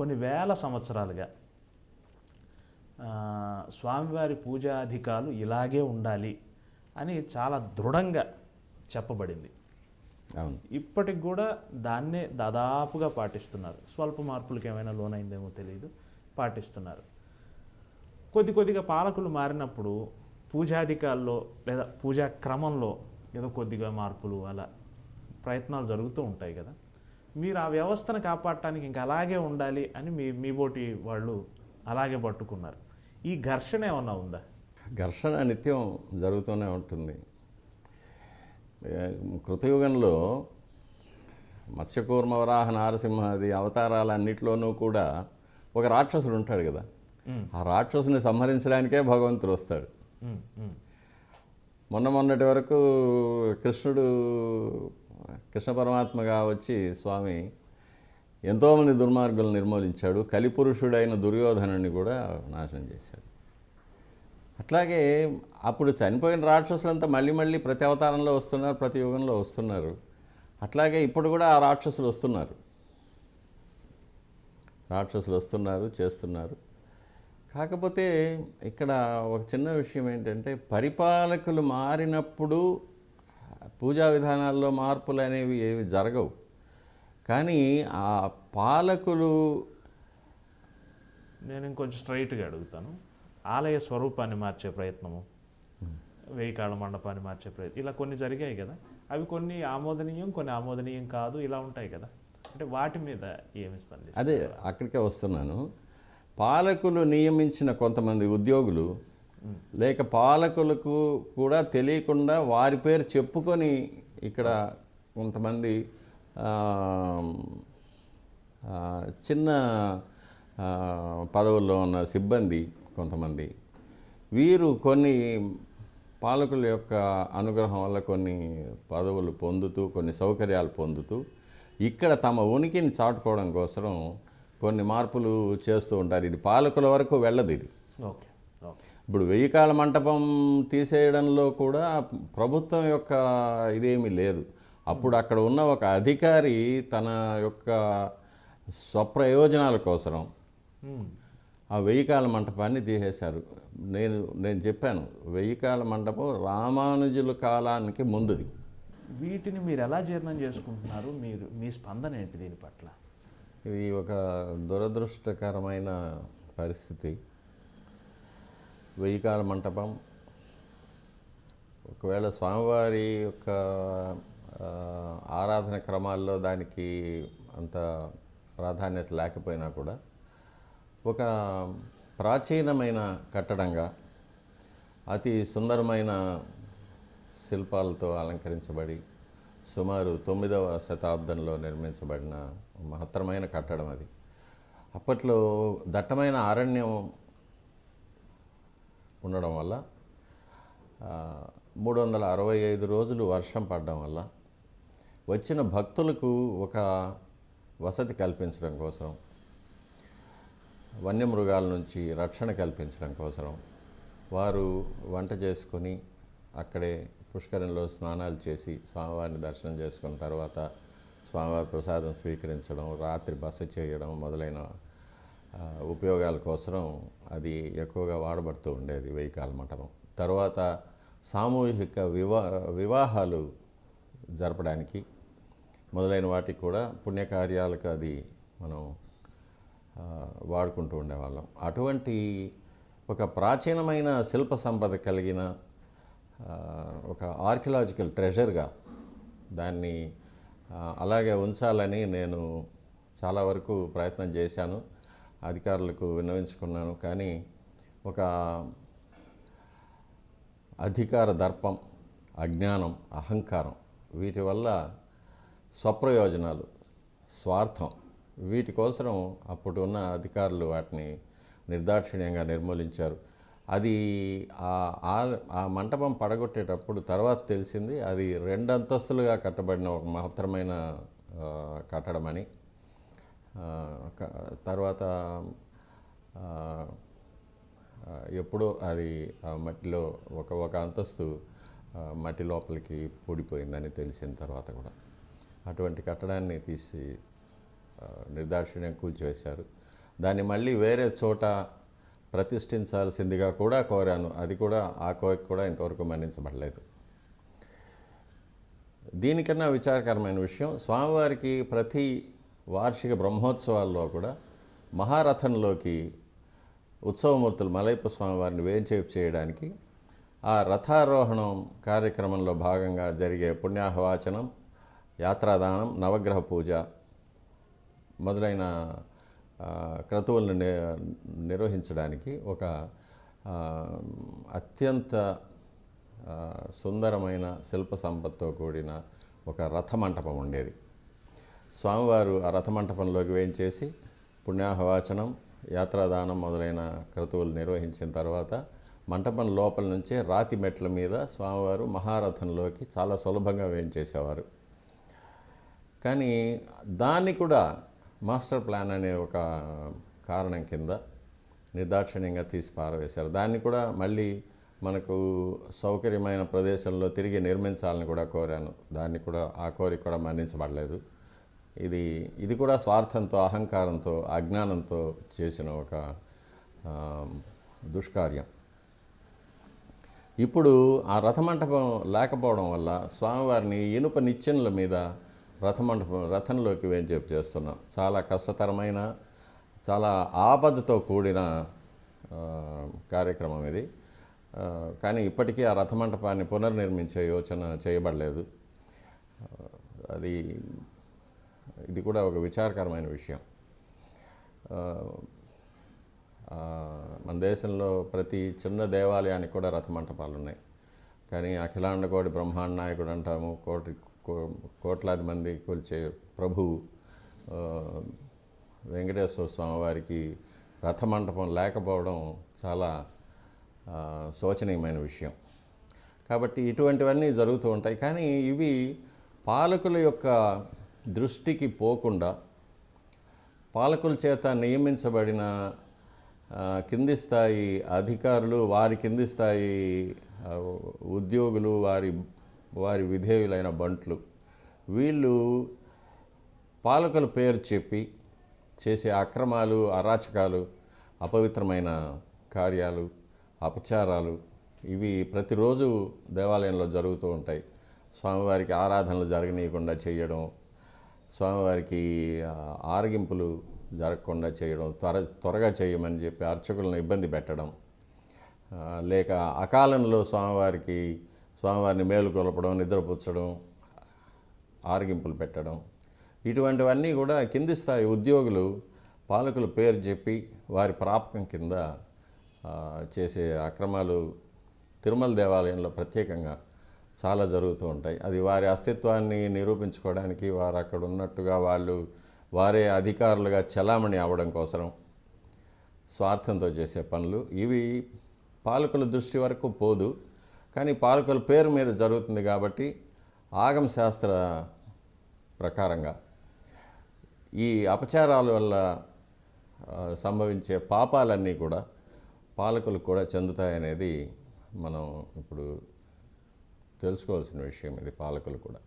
కొన్ని వేల సంవత్సరాలుగా స్వామివారి పూజాధికాలు ఇలాగే ఉండాలి అని చాలా దృఢంగా చెప్పబడింది. అవును. ఇప్పటికి కూడా దాన్నే దాదాపుగా పాటిస్తున్నారు. స్వల్ప మార్పులకు ఏమైనా లోనైందేమో తెలియదు పాటిస్తున్నారు. కొద్ది కొద్దిగా పాలకులు మారినప్పుడు పూజాధికాల్లో లేదా పూజా క్రమంలో ఏదో కొద్దిగా మార్పులు అలా ప్రయత్నాలు జరుగుతూ ఉంటాయి కదా. మీరు ఆ వ్యవస్థను కాపాడటానికి ఇంకా అలాగే ఉండాలి అని మీ మీ బోటి వాళ్ళు అలాగే పట్టుకున్నారు. ఈ ఘర్షణ ఏమన్నా ఉందా? ఘర్షణ నిత్యం జరుగుతూనే ఉంటుంది. కృతయుగంలో మత్స్యకూర్మ వరాహ నారసింహాది అవతారాలన్నిటిలోనూ కూడా ఒక రాక్షసుడు ఉంటాడు కదా. ఆ రాక్షసుని సంహరించడానికే భగవంతుడు వస్తాడు. మొన్న మొన్నటి వరకు కృష్ణుడు కృష్ణ పరమాత్మగా వచ్చి స్వామి ఎంతోమంది దుర్మార్గులు నిర్మూలించాడు. కలిపురుషుడైన దుర్యోధనుని కూడా నాశనం చేశాడు. అట్లాగే అప్పుడు చనిపోయిన రాక్షసులంతా మళ్ళీ మళ్ళీ ప్రతి అవతారంలో వస్తున్నారు ప్రతి యుగంలో వస్తున్నారు. అట్లాగే ఇప్పుడు కూడా ఆ రాక్షసులు వస్తున్నారు. రాక్షసులు వస్తున్నారు చేస్తున్నారు. కాకపోతే ఇక్కడ ఒక చిన్న విషయం ఏంటంటే పరిపాలకులు మారినప్పుడు పూజా విధానాల్లో మార్పులు అనేవి ఏవి జరగవు. కానీ ఆ పాలకులు నేను ఇంకొంచెం స్ట్రైట్గా అడుగుతాను. ఆలయ స్వరూపాన్ని మార్చే ప్రయత్నము వెయ్యి కాళ్ళ మండపాన్ని మార్చే ప్రయత్నం ఇలా కొన్ని జరిగాయి కదా. అవి కొన్ని ఆమోదనీయం కొన్ని ఆమోదనీయం కాదు ఇలా ఉంటాయి కదా. అంటే వాటి మీద ఏమి అదే అక్కడికే వస్తున్నాను. పాలకులు నియమించిన కొంతమంది ఉద్యోగులు లేక పాలకులకు కూడా తెలియకుండా వారి పేరు చెప్పుకొని ఇక్కడ కొంతమంది చిన్న పదవుల్లో ఉన్న సిబ్బంది కొంతమంది. వీరు కొన్ని పాలకుల యొక్క అనుగ్రహం వల్ల కొన్ని పదవులు పొందుతూ కొన్ని సౌకర్యాలు పొందుతూ ఇక్కడ తమ ఉనికిని చాటుకోవడం కోసం కొన్ని మార్పులు చేస్తూ ఉంటారు. ఇది పాలకుల వరకు వెళ్ళదు ఇది. ఓకే. ఓకే. ఇప్పుడు వెయ్యి కాళ్ళ మంటపం తీసేయడంలో కూడా ప్రభుత్వం యొక్క ఇదేమీ లేదు. అప్పుడు అక్కడ ఉన్న ఒక అధికారి తన యొక్క స్వప్రయోజనాల కోసం ఆ వెయ్యి కాళ్ళ మంటపాన్ని తీసేశారు. నేను నేను చెప్పాను వెయ్యి కాళ్ళ మంటపం రామానుజుల కాలానికి ముందుది. వీటిని మీరు ఎలా జీర్ణం చేసుకుంటున్నారు? మీరు మీ స్పందన ఏంటి దీని పట్ల? ఇది ఒక దురదృష్టకరమైన పరిస్థితి. వెయ్యి మంటపం. ఒకవేళ స్వామివారి యొక్క ఆరాధన క్రమాల్లో దానికి అంత ప్రాధాన్యత లేకపోయినా కూడా ఒక ప్రాచీనమైన కట్టడంగా అతి సుందరమైన శిల్పాలతో అలంకరించబడి సుమారు తొమ్మిదవ శతాబ్దంలో నిర్మించబడిన మహత్తరమైన కట్టడం అది. అప్పట్లో దట్టమైన అరణ్యం ఉండడం వల్ల మూడు వందల అరవై ఐదు రోజులు వర్షం పడడం వల్ల వచ్చిన భక్తులకు ఒక వసతి కల్పించడం కోసం వన్యమృగాల నుంచి రక్షణ కల్పించడం కోసం వారు వంట చేసుకొని అక్కడే పుష్కరంలో స్నానాలు చేసి స్వామివారిని దర్శనం చేసుకున్న తర్వాత స్వామివారి ప్రసాదం స్వీకరించడం రాత్రి బస చేయడం మొదలైన ఉపయోగాల కోసం అది ఎక్కువగా వాడబడుతూ ఉండేది వెయ్యికాల మఠం తర్వాత సామూహిక వివా వివాహాలు జరపడానికి మొదలైన వాటికి కూడా పుణ్యకార్యాలకు అది మనం వాడుకుంటూ ఉండేవాళ్ళం. అటువంటి ఒక ప్రాచీనమైన శిల్ప సంపద కలిగిన ఒక ఆర్కియలాజికల్ ట్రెజర్గా దాన్ని అలాగే ఉంచాలని నేను చాలా వరకు ప్రయత్నం చేశాను. అధికారులకు విన్నవించుకున్నాను. కానీ ఒక అధికార దర్పం అజ్ఞానం అహంకారం వీటి వల్ల స్వప్రయోజనాలు స్వార్థం వీటి కోసం అప్పుడు ఉన్న అధికారులు వాటిని నిర్దాక్షిణ్యంగా నిర్మూలించారు. అది ఆ- ఆ- మంటపం పడగొట్టేటప్పుడు తర్వాత తెలిసింది అది రెండు అంతస్తులుగా కట్టబడిన ఒక మహత్తరమైన కట్టడం కట్టడమని. తర్వాత ఎప్పుడో అది ఆ మట్టిలో ఒక ఒక అంతస్తు మట్టి లోపలికి పూడిపోయిందని తెలిసిన తర్వాత కూడా. అటువంటి కట్టడాన్ని తీసి నిర్దాక్షిణ్యం కూల్చివేశారు. దాన్ని మళ్ళీ వేరే చోట ప్రతిష్ఠించాల్సిందిగా కూడా కోరాను. అది కూడా ఆ కోరిక కూడా ఇంతవరకు మన్నించబడలేదు. దీనికన్నా విచారకరమైన విషయం స్వామివారికి ప్రతి వార్షిక బ్రహ్మోత్సవాల్లో కూడా మహారథంలోకి ఉత్సవమూర్తులు మలయప్ప స్వామివారిని వేంచేపు చేయడానికి ఆ రథారోహణం కార్యక్రమంలో భాగంగా జరిగే పుణ్యాహవాచనం యాత్రాదానం నవగ్రహ పూజ మొదలైన క్రతువులను నిర్వహించడానికి ఒక అత్యంత సుందరమైన శిల్ప సంపత్తో కూడిన ఒక రథమంటపం ఉండేది. స్వామివారు ఆ రథమంటపంలోకి వేయించేసి పుణ్యాహవాచనం యాత్రాదానం మొదలైన క్రతువులు నిర్వహించిన తర్వాత మంటపం లోపల నుంచే రాతి మెట్ల మీద స్వామివారు మహారథంలోకి చాలా సులభంగా వేయించేసేవారు. కానీ దాన్ని కూడా మాస్టర్ ప్లాన్ అనే ఒక కారణం కింద నిర్దాక్షిణ్యంగా తీసి పారవేశారు. దాన్ని కూడా మళ్ళీ మనకు సౌకర్యమైన ప్రదేశంలో తిరిగి నిర్మించాలని కూడా కోరాను. దాన్ని కూడా ఆ కోరిక కూడా మన్నించబడలేదు. ఇది ఇది కూడా స్వార్థంతో అహంకారంతో అజ్ఞానంతో చేసిన ఒక దుష్కార్యం. ఇప్పుడు ఆ రథమంటపం లేకపోవడం వల్ల స్వామివారిని ఇనుప నిచ్చెనల మీద రథమంటపం రథంలోకి వేంచేపు చేస్తున్నాం. చాలా కష్టతరమైన చాలా ఆపదతో కూడిన కార్యక్రమం ఇది. కానీ ఇప్పటికీ ఆ రథమంటపాన్ని పునర్నిర్మించే యోచన చేయబడలేదు. అది ఇది కూడా ఒక విచారకరమైన విషయం. మన దేశంలో ప్రతి చిన్న దేవాలయానికి కూడా రథమంటపాలు ఉన్నాయి. కానీ అఖిలాండ కోటి బ్రహ్మాండ నాయకుడు అంటాము కోటి కో- కోట్లాది మంది కొలిచే ప్రభువు వెంకటేశ్వర స్వామి వారికి రథమంటపం లేకపోవడం చాలా శోచనీయమైన విషయం. కాబట్టి ఇటువంటివన్నీ జరుగుతూ ఉంటాయి. కానీ ఇవి పాలకుల యొక్క దృష్టికి పోకుండా పాలకుల చేత నియమించబడిన కింది స్థాయి అధికారులు వారి కింది స్థాయి ఉద్యోగులు వారి వారి విధేయులైన బంట్లు వీళ్ళు పాలకుల పేరు చెప్పి చేసే అక్రమాలు అరాచకాలు అపవిత్రమైన కార్యాలు అపచారాలు ఇవి ప్రతిరోజు దేవాలయంలో జరుగుతూ ఉంటాయి. స్వామివారికి ఆరాధనలు జరగనీయకుండా చేయడం స్వామివారికి ఆరగింపులు జరగకుండా చేయడం త్వర త్వరగా చేయమని చెప్పి అర్చకులను ఇబ్బంది పెట్టడం లేక అకాలంలో స్వామివారికి స్వామివారిని మేలుకొలపడం నిద్రపుచ్చడం ఆరగింపులు పెట్టడం ఇటువంటివన్నీ కూడా కింది స్థాయి ఉద్యోగులు పాలకుల పేరు చెప్పి వారి ప్రాపకం కింద చేసే అక్రమాలు తిరుమల దేవాలయంలో ప్రత్యేకంగా చాలా జరుగుతూ ఉంటాయి. అది వారి అస్తిత్వాన్ని నిరూపించుకోవడానికి వారు అక్కడ ఉన్నట్టుగా వాళ్ళు వారే అధికారులుగా చలామణి అవ్వడం కోసం స్వార్థంతో చేసే పనులు. ఇవి పాలకుల దృష్టి వరకు పోదు. కానీ పాలకుల పేరు మీద జరుగుతుంది కాబట్టి ఆగమ శాస్త్ర ప్రకారంగా ఈ అపచారాల వల్ల సంభవించే పాపాలన్నీ కూడా పాలకులకు కూడా చెందుతాయనేది మనం ఇప్పుడు తెలుసుకోవాల్సిన విషయం ఇది పాలకులు కూడా.